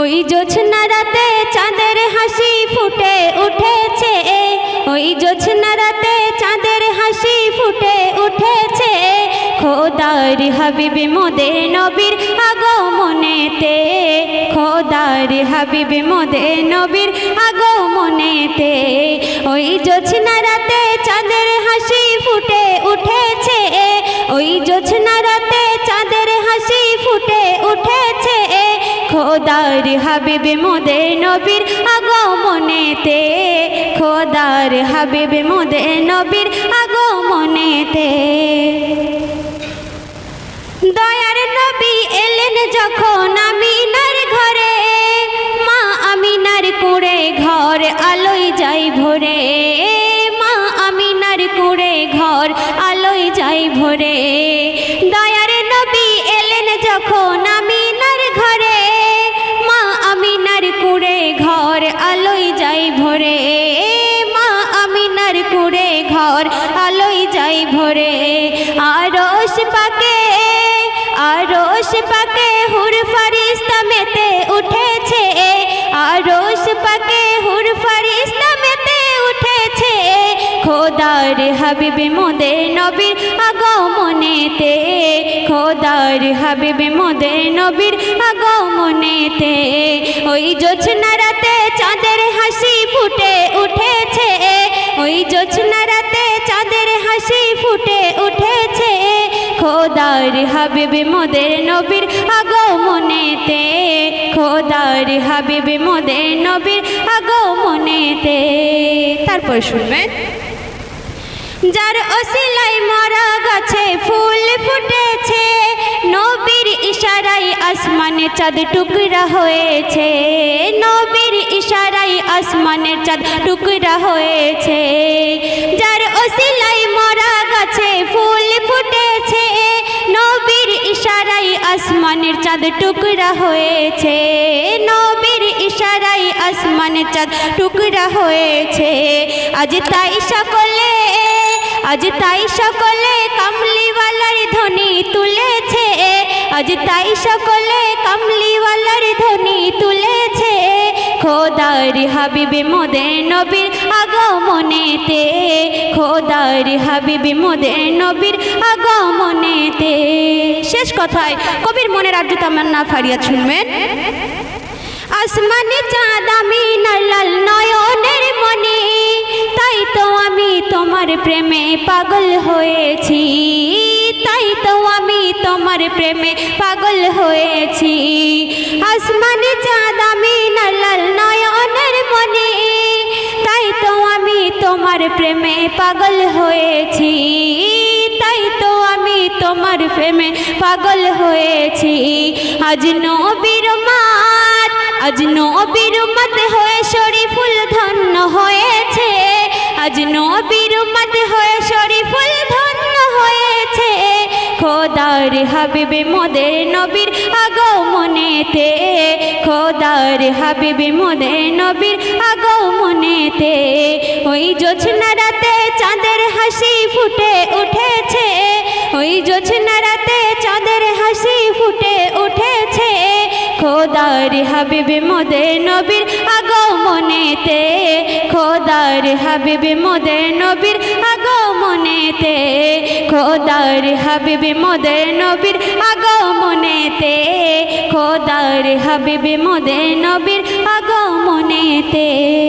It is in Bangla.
ওই জোছনা রাতে চাঁদের হাসি ফুটে উঠেছে। ওই জোছনা রাতে চাঁদের হাসি ফুটে উঠেছে। খোদার হাবিব মোদের নবীর আগমনেতে, খোদার হাবিব মোদের নবীর আগমনেতে, ওই জোছনা রাতে চাঁদের হাসি ফুটে খোদার হাবিব মোদের নবীর আগমনেতে, খোদার হাবিব মোদের নবীর আগমনেতে। দয়ার নবী এলেন যখন আমিনার ঘরে, মা আমিনার কুড়ে ঘর আলোয় যাই ভরে। মা আমিনার কুড়ে ঘর আলোয় যাই ভরে। আরশ পাকে আরশ পাকে হুর ফারিস্তা মেতে উঠেছে। আরশ পাকে হুর ফারিস্তা মেতে উঠেছে। খোদার হাবিব মোদের নবীর আগমনেতে, খোদার হাবিব মোদের নবীর আগমনেতে, ওই জোছনা চাঁদের হাসি ফুটে উঠেছে। ওই জোছনা খোদার হাবিবি, মোদের নবীর আগমনেতে। খোদার হাবিব, মোদের নবীর আগমনেতে। তারপর শুনবেন। যার ওসিলাই মরা গাছে, ফুল ফুটেছে। নবীর ইশারাই আসমানে চাঁদ টুকরা হয়েছে। নবীর ইশারাই আসমানের চাঁদ টুকরা হয়েছে। চাঁদ টুকরা হয়েছে। নবীর ইশারাই আসমানের চাঁদ টুকরা হয়েছে। আজ তাই সকলে, আজ তাই সকলে কামলিওয়ালার ধ্বনি তুলেছে। আজ তাই সকলে কামলিওয়ালার ধ্বনি তুলেছে। খোদার হাবিবে মোদের নবীর আগমনেতে, খোদার হাবিবে মোদের নবীর আগমনেতে। শেষ কথায় কবির মনের আর্য তামান্না ফারিয়া শুনবেন আসমানে চাঁদ আমি লাল নয়নের মনে, তাই তো আমি তোমার প্রেমে পাগল হয়েছি। তাই তো আমি তোমার প্রেমে পাগল হয়েছি। আসমানে চাঁদ আমি লাল নয়নের মনে, তাই তো আমি তোমার প্রেমে পাগল হয়েছি। প্রেমে পাগল হয়েছি। আজ নবীর মাত, আজ নবীর মত হয়ে শরীফুল ধন্য হয়েছে। আজ নবীর মত হয়ে শরীফুল ধন্য হয়েছে। খোদার হাবিবে মোদের নবীর আগমনেতে, খোদার হাবিবে মোদের নবীর আগমনেতে, ওই জোছনা রাতে চাঁদের হাসি ফুটে উঠেছে। খোদার হাবিবে মোদে নবীর আগমনেতে, খোদার হাবিবে মোদে নবীর আগমনেতে, খোদার হাবিবে মোদে নবীর আগমনেতে, খোদার হাবিবে মোদে নবীর আগমনেতে।